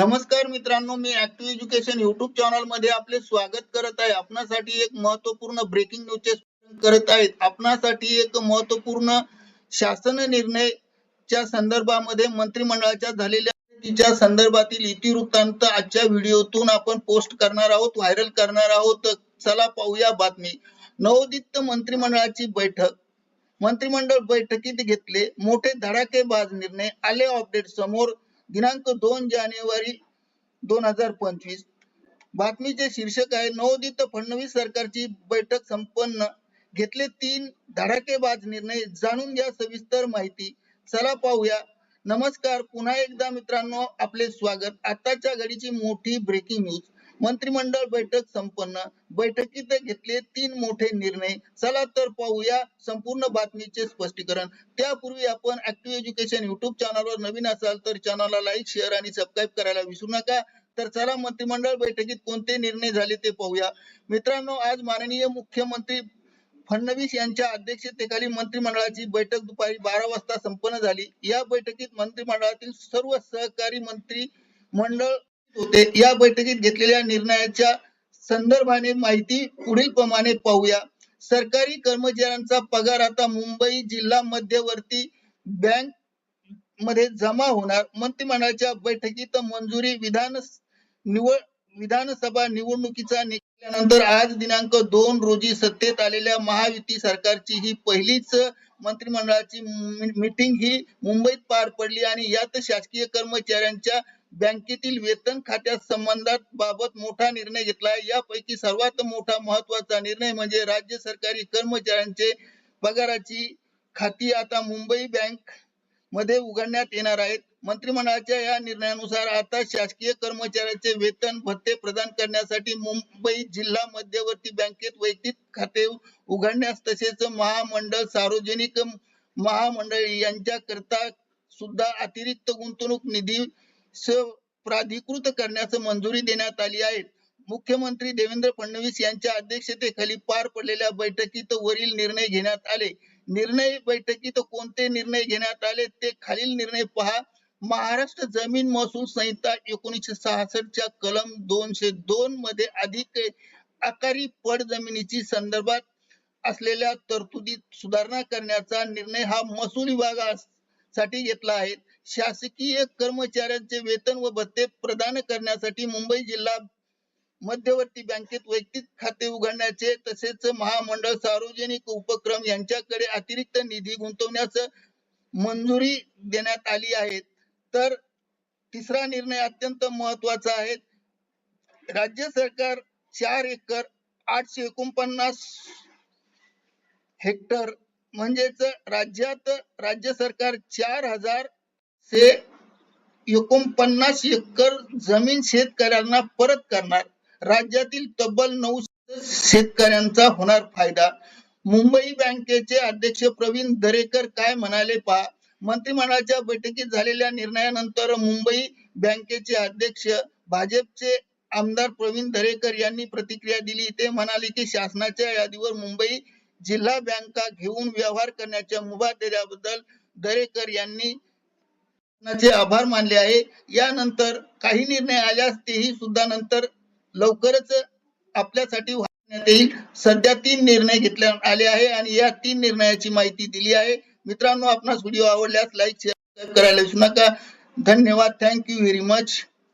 नमस्कार मित्रांनो मी ऍक्टिव्ह एज्युकेशन युट्यूब चॅनलमध्ये आपले स्वागत करत आहे. आपणासाठी एक महत्त्वपूर्ण ब्रेकिंग न्यूज करत आहेत. आपणासाठी एक महत्त्वपूर्ण शासन निर्णयच्या संदर्भामध्ये मंत्रिमंडळाच्या झालेल्या तिच्या संदर्भातील इतिवृत्तांत आजच्या व्हिडिओतून आपण पोस्ट करणार आहोत व्हायरल करणार आहोत. चला पाहूया बातमी. नवोदित मंत्रिमंडळाची बैठक. मंत्रिमंडळ बैठकीत घेतले मोठे धडाकेबाज निर्णय. आले अपडेट समोर दिनांक दोन जानेवारी दोन हजार पंचवीस. बातमीचे शीर्षक आहे नवोदित फडणवीस सरकारची बैठक संपन्न. घेतले तीन धडाकेबाज निर्णय जाणून घ्या सविस्तर माहिती. चला पाहूया. नमस्कार पुन्हा एकदा मित्रांनो आपले स्वागत. आताच्या घडीची मोठी ब्रेकिंग न्यूज मंत्रिमंडळ बैठक संपन्न. बैठकीत घेतले तीन मोठे निर्णय. चला तर पाहूया संपूर्ण बातमीचे स्पष्टीकरण. त्यापूर्वी आपण ऍक्टिव्ह एज्युकेशन युट्यूब चॅनलवर नवीन असाल तर चॅनलला लाईक शेअर आणि सबस्क्राईब करायला विसरू नका. तर चला मंत्रिमंडळ बैठकीत कोणते निर्णय झाले ते पाहूया. मित्रांनो आज माननीय मुख्यमंत्री फडणवीस यांच्या अध्यक्षतेखाली मंत्रिमंडळाची बैठक दुपारी बारा वाजता संपन्न झाली. या बैठकीत मंत्रिमंडळातील सर्व सहकारी मंत्री मंडळ होते. या बैठकीत घेतलेल्या निर्णयाच्या संदर्भाने माहिती पुढील प्रमाणे पाहूया. सरकारी कर्मचाऱ्यांचा पगार आता मुंबई जिल्हा मध्यवर्ती बँकमध्ये जमा होणार. मंत्रिमंडळाच्या बैठकीत मंजुरी विधान निवड विधानसभा निवडणुकीचा निघाल्यानंतर आज दिनांक दोन रोजी सत्तेत आलेल्या महायुती सरकारची ही पहिलीच मंत्रिमंडळाची मीटिंग ही मुंबईत पार पडली आणि यात शासकीय कर्मचाऱ्यांच्या बँकेतील वेतन खात्या संबंधात बाबत मोठा निर्णय घेतला यापैकी सर्वात मोठा महत्त्वाचा निर्णय म्हणजे राज्य सरकारी कर्मचाऱ्यांचे पगाराची खाती आता मुंबई बँकमध्ये उघडण्यात येणार आहेत. मंत्रिमंडळाच्या या निर्णयानुसार आता शासकीय कर्मचाऱ्यांचे वेतन भत्ते प्रदान करण्यासाठी मुंबई जिल्हा मध्यवर्ती बँकेत वैयक्तिक खाते उघडण्यास तसेच महामंडळ सार्वजनिक महामंडळ यांच्या करता सुद्धा अतिरिक्त गुंतवणूक निधी प्राधिकृत करण्यास मंजुरी देण्यात आली आहे. मुख्यमंत्री देवेंद्र फडणवीस यांच्या अध्यक्षतेखाली पार पडलेल्या बैठकीत वरील निर्णय घेण्यात आले. निर्णय बैठकीत कोणते निर्णय घेण्यात आले ते खालील निर्णय पहा. महाराष्ट्र जमीन महसूल संहिता एकोणीसशे सहासष्टच्या कलम दोनशे दोन मध्ये अधिक आकारी पड जमिनीची संदर्भात असलेल्या तरतुदीत सुधारणा करण्याचा निर्णय हा महसूल विभागास साठी घेतला आहे. शासकीय कर्मचाऱ्यांचे वेतन व भत्ते प्रदान करण्यासाठी मुंबई जिल्हा मध्यवर्ती बँकेत वैयक्तिक खाते उघडण्याचे तसेच महामंडळ सार्वजनिक उपक्रम यांच्याकडे अतिरिक्त निधी गुंतवण्यास मंजुरी देण्यात आली आहे. तर तिसरा निर्णय अत्यंत महत्त्वाचा आहे. राज्य सरकार चार एकर आठशे एकोणपन्नास हेक्टर म्हणजेच राज्यात राज्य सरकार चार हजार से एकोणपन्नास एकर जमीन शेतकऱ्यांना परत करणार. राज्यातील तब्बल नऊ शेतकऱ्यांचा होणार फायदा. मुंबई बँकेचे अध्यक्ष प्रवीण दरेकर काय म्हणाले पहा? मंत्रिमंडळाच्या बैठकीत झालेल्या निर्णयानंतर मुंबई बँकेचे अध्यक्ष भाजपचे आमदार प्रवीण दरेकर यांनी प्रतिक्रिया दिली. ते म्हणाले की शासनाच्या यादीवर मुंबई जिल्हा बँका घेऊन व्यवहार करण्याच्या मुभा दिल्याबद्दल दरेकर यांनी आभार मानले आहे. यानंतर काही निर्णय आल्यास तेही सुद्धा नंतर लवकरच आपल्यासाठी येईल. सध्या तीन निर्णय घेतले आले आहे आणि या तीन निर्णयाची माहिती दिली आहे. मित्रांनो आपणास व्हिडिओ आवडल्यास लाईक शेअर करायला विसरू नका. धन्यवाद. Thank you very much